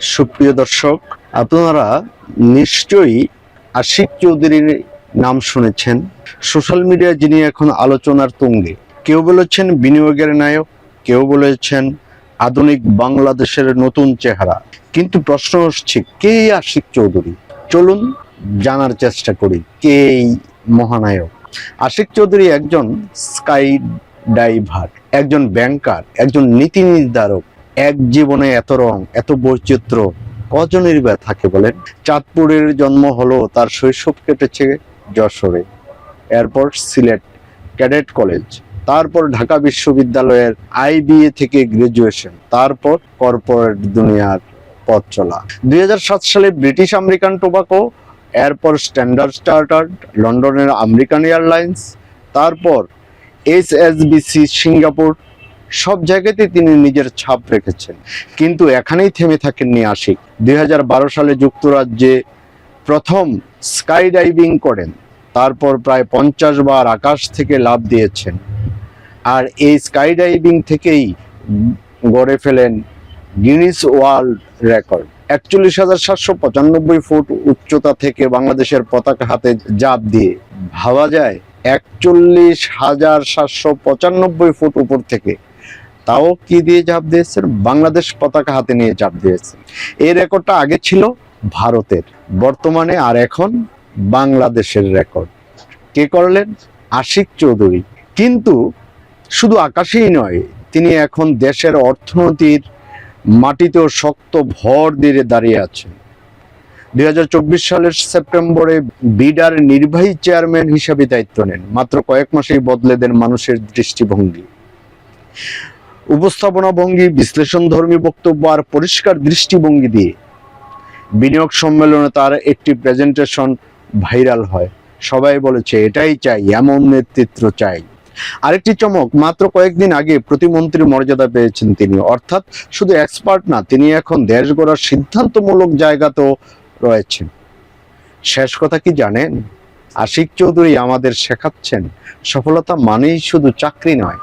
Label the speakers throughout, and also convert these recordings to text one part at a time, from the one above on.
Speaker 1: সুপ্রিয় দর্শক, আপনারা নিশ্চয়ই আশিক চৌধুরীর নাম শুনেছেন। সোশ্যাল মিডিয়ায় যিনি এখন আলোচনার তুঙ্গে, কেউ বলেছেন বিনিয়োগের নায়ক, কেউ বলেছেন আধুনিক বাংলাদেশের নতুন চেহারা। কিন্তু প্রশ্ন হচ্ছে, কে আশিক চৌধুরী? চলুন জানার চেষ্টা করি, কে এই মহানায়ক? আশিক চৌধুরী একজন স্কাই ডাইভার, একজন ব্যাংকার, একজন নীতি নির্ধারক এক জীবনে এত রং, এত বৈচিত্র্য কজনের বা থাকে বলেন? চাঁদপুরের জন্ম হলো, তার শৈশব কেটেছে যশোরে। এরপর সিলেট ক্যাডেট কলেজ, তারপর ঢাকা বিশ্ববিদ্যালয়ের আইবিএ থেকে গ্রাজুয়েশন, তারপর কর্পোরেট দুনিয়ার পথ চলা। দুই হাজার সাত সালে ব্রিটিশ আমেরিকান টোবাকো, এরপর স্ট্যান্ডার্ড চার্টার্ড লন্ডনের আমেরিকান এয়ারলাইন্স, তারপর এস সিঙ্গাপুর সব জায়গাতে তিনি নিজের ছাপ রেখেছেন। কিন্তু এখানেই থেমে থাকেননি আশিক। দুই হাজার বারো সালে যুক্তরাজ্যে প্রথম স্কাই ডাইভিং করেন। তারপর প্রায় পঞ্চাশ বার আকাশ থেকে লাভ দিয়েছেন। আর এই স্কাই ডাইভিং থেকেই গড়ে ফেলেন গিনিস ওয়ার্ল্ড রেকর্ড। একচল্লিশ হাজার সাতশো পঁচানব্বই ফুট উচ্চতা থেকে বাংলাদেশের পতাকা হাতে জাপ দিয়ে। ভাবা যায় একচল্লিশ হাজার সাতশো পঁচানব্বই ফুট উপর থেকে তাও কি দিয়ে চাপ দিয়েছেন? বাংলাদেশ পতাকা হাতে নিয়ে চাপ দিয়েছেন এই রেকর্ডটা আগে ছিল ভারতের। বর্তমানে আর এখন বাংলাদেশের রেকর্ড। কে করলেন? আশিক চৌধুরী। কিন্তু শুধু আকাশেই নয়, তিনি এখন দেশের অর্থনীতির মাটিতেও শক্ত ভর দিয়ে দাঁড়িয়ে আছেন। দুই হাজার চব্বিশ সালের সেপ্টেম্বরে বিডার নির্বাহী চেয়ারম্যান হিসাবে দায়িত্ব নেন। মাত্র কয়েক মাসেই বদলে দেন মানুষের দৃষ্টিভঙ্গি। উপস্থাপনা ভঙ্গি, বিশ্লেষণ ধর্মী বক্তব্য আর পরিষ্কার দৃষ্টিভঙ্গি দিয়ে বিনিয়োগ সম্মেলনে তার একটি প্রেজেন্টেশন ভাইরাল হয়। সবাই বলেছে, এটাই চাই, এমন নেতৃত্ব চাই। আরেকটি চমক, মাত্র কয়েকদিন আগে প্রতিমন্ত্রীর মর্যাদা পেয়েছেন তিনি। অর্থাৎ শুধু এক্সপার্ট না, তিনি এখন দেশ গড়ার সিদ্ধান্তমূলক জায়গাতেও রয়েছেন। শেষ কথা কি জানেন? আশিক চৌধুরী আমাদের শেখাচ্ছেন, সফলতা মানেই শুধু চাকরি নয়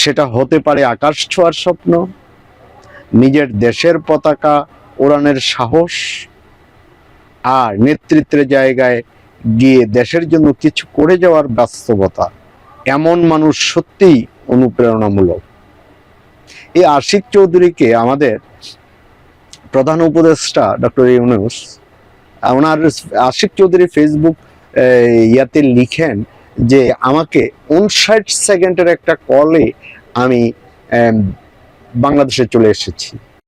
Speaker 1: সেটা হতে পারে আকাশ ছোঁয়ার স্বপ্ন, নিজের দেশের পতাকা ওড়ানের সাহস, আর নেতৃত্বের জায়গায় গিয়ে দেশের জন্য কিছু করে যাওয়ার বাস্তবতা। এমন মানুষ সত্যিই অনুপ্রেরণামূলক। এই আশিক চৌধুরীকে আমাদের প্রধান উপদেষ্টা ডক্টর ইউনুস, ওনার আশিক চৌধুরী ফেসবুক ইয়াতে লিখেন যে আমাকে উনষাট সেকেন্ডের একটা কলে আমি বাংলাদেশে চলে এসেছি।